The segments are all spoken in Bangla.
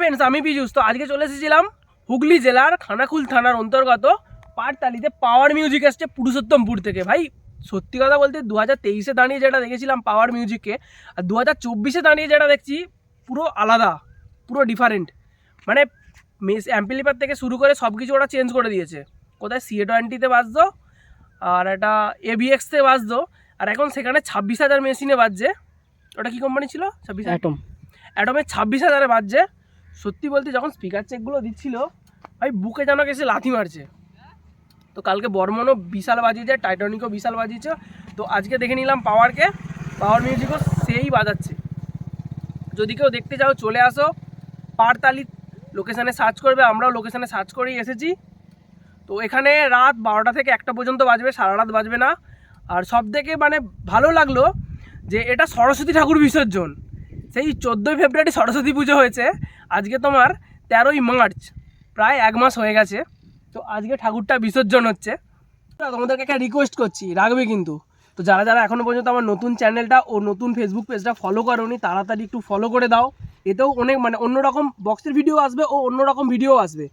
ফ্রেন্ডস আমি বিজুস তো আজকে চলে এসেছিলাম হুগলি জেলার খানাকুল থানার অন্তর্গত পাটতালিতে পাওয়ার মিউজিক আসছে পুরুষোত্তমপুর থেকে। ভাই, সত্যি কথা বলতে দু হাজার তেইশে দাঁড়িয়ে যেটা দেখেছিলাম পাওয়ার মিউজিককে আর দু হাজার চব্বিশে দাঁড়িয়ে যেটা দেখছি পুরো আলাদা, পুরো ডিফারেন্ট মানে মেস অ্যাম্পিলিপার থেকে শুরু করে সব কিছু ওরা চেঞ্জ করে দিয়েছে। কোথায় সিএ টোয়েন্টিতে বাজতো আর একটা এবিএক্সতে বাজতো আর এখন সেখানে ছাব্বিশ হাজার মেশিনে বাজছে। ওটা কী কোম্পানি ছিল? ছাব্বিশ অ্যাটম অ্যাডমের ছাব্বিশ হাজারে বাজছে। সত্যি বলতে যখন স্পিকার চেকগুলো দিচ্ছিল ভাই বুকে যেন এসে লাথি মারছে। তো কালকে বর্মনও বিশাল বাজিয়েছে টাইটানিকও বিশাল বাজিয়েছে। তো আজকে দেখে নিলাম পাওয়ারকে পাওয়ার মিউজিকও সেই বাজাচ্ছে। যদি কেউ দেখতে চাও চলে আসো। পারতালি লোকেশানে সার্চ করবে, আমরাও লোকেশানে সার্চ করেই এসেছি। তো এখানে রাত বারোটা থেকে একটা পর্যন্ত বাজবে, সারা রাত বাজবে না। আর সব থেকে মানে ভালো লাগল যে এটা সরস্বতী ঠাকুর বিসর্জন। সেই চোদ্দোই ফেব্রুয়ারি সরস্বতী পুজো হয়েছে। আজকে তোমার তেরোই মার্চ, প্রায় এক মাস হয়ে গেছে। তো আজকে ঠাকুরটা বিসর্জন হচ্ছে। তোমাদেরকে একটা রিকোয়েস্ট করছি, রাখবে কিন্তু। তো যারা যারা এখনও পর্যন্ত আমার নতুন চ্যানেলটা ও নতুন ফেসবুক পেজটা ফলো করোনি, তাড়াতাড়ি একটু ফলো করে দাও। এতেও অনেক মানে অন্যরকম বক্সের ভিডিও আসবে ও অন্যরকম ভিডিও আসবে।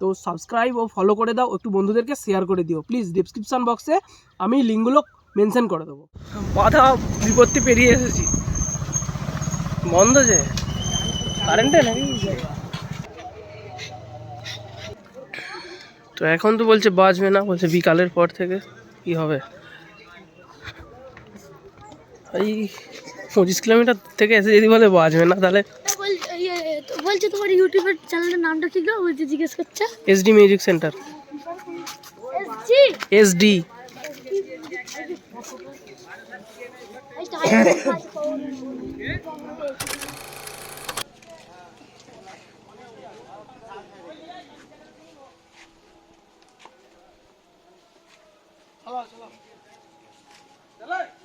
তো সাবস্ক্রাইব ও ফলো করে দাও, একটু বন্ধুদেরকে শেয়ার করে দিও। প্লিজ ডিসক্রিপশান বক্সে আমি লিঙ্কগুলো মেনশন করে দেবো। বাধা বিপত্তি পেরিয়ে এসেছি। বন্ধ যে? কারেন্টে নাকি? তো এখন তো বলছে বাজবে না, বলছে বিকালের পর থেকে কি হবে? এই পঁচিশ কিলোমিটার থেকে এসে যদি বলে বাজবে না তাহলে বল- ইয়ে, তো বলছে তোমার ইউটিউবের চ্যানেলের নামটা কি গো? বলছে জিজ্ঞেস করছে। SD music centre ji SD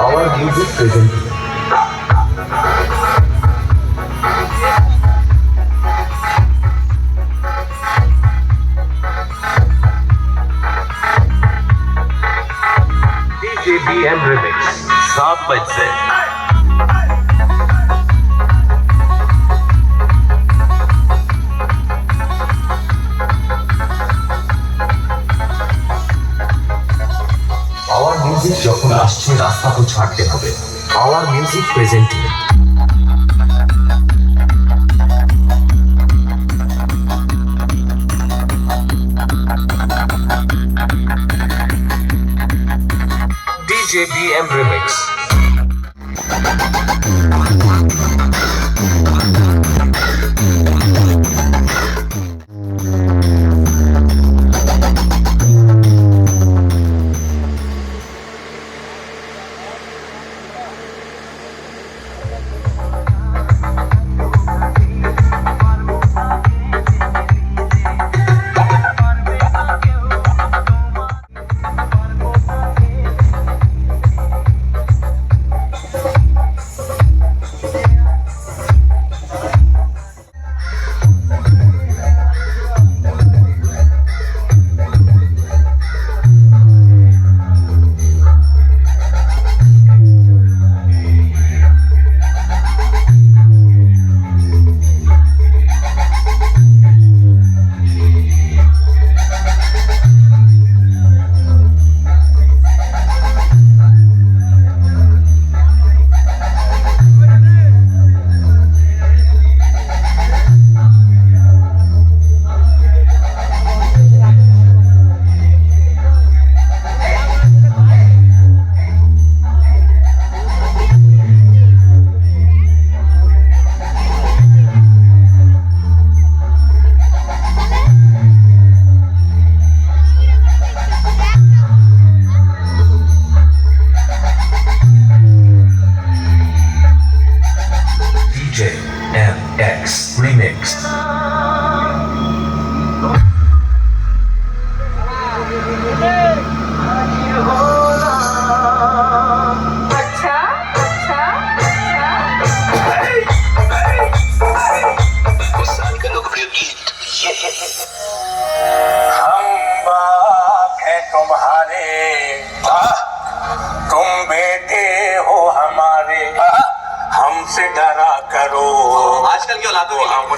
our music present. DJBM Remix, Saab Bansal. সাহস থাকতে হবে our music presenting DJ BM Remix. Remix.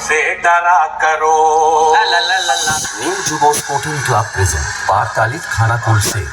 से डरा करो न्यू जुबोस 14 क्लब प्रेजेंट पार्क खाना कुल से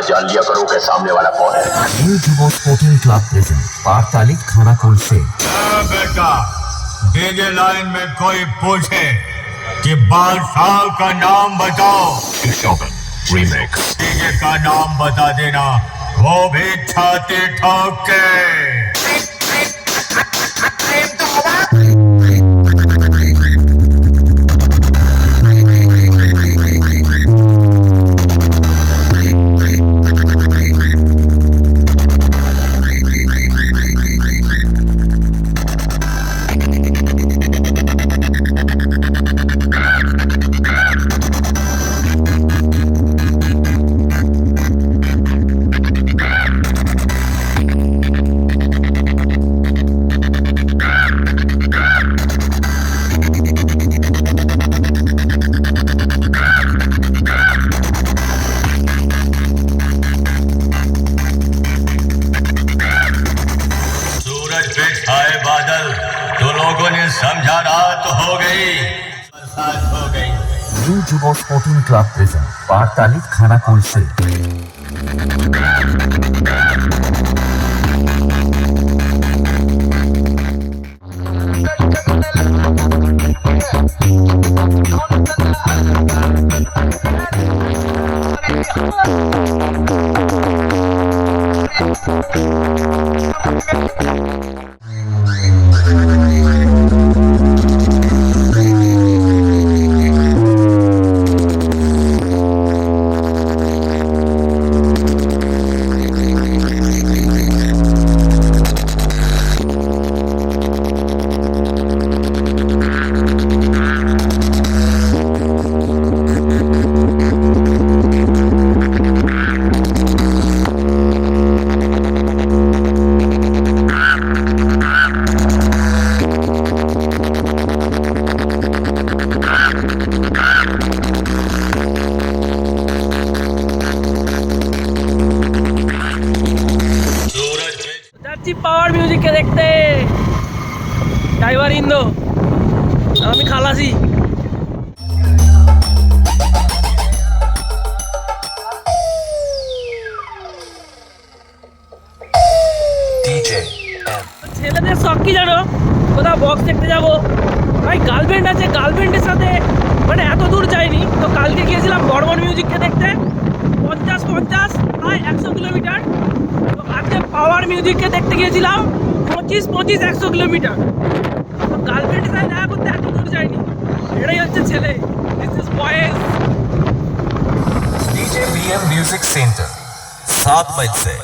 पता जान लिया करो के सामने वाला कौन है। क्लब प्रेजेंट पारतालिक थाना कौन से? हाँ, बेटा। डीजे लाइन में कोई पूछे कि बादशाह का नाम बताओ। रीमेक्स डीजे का नाम बता देना। वो भी छाती ठोक के। ब्लू जुगो स्पोर्टिंग क्लब प्रेजेंट पार्क तालिक खाना कौन से যাচ্ছি পাওয়ার মিউজিককে দেখতে। ড্রাইভার ইন্দো। আমি খালাসি। ছেলেদের শখ কি জানো? কোথাও বক্স দেখতে যাব। ভাই গার্লফ্রেন্ড আছে গার্লফ্রেন্ডের সাথে। মানে এত দূর যাইনি। তো কালকে গিয়েছিলাম বর্মন মিউজিককে দেখতে। পঞ্চাশ পঞ্চাশ। প্রায় একশো কিলোমিটার তো আজকে পাওয়ার মিউজিককে দেখতে গিয়েছিলাম পঁচিশ পঁচিশ একশো কিলোমিটার তো গার্লফ্রেন্ডের সাথে দেখা করতে এত দূর যায়নি এটাই হচ্ছে ছেলে this is boys DJ BM music centre সাত মাইল সে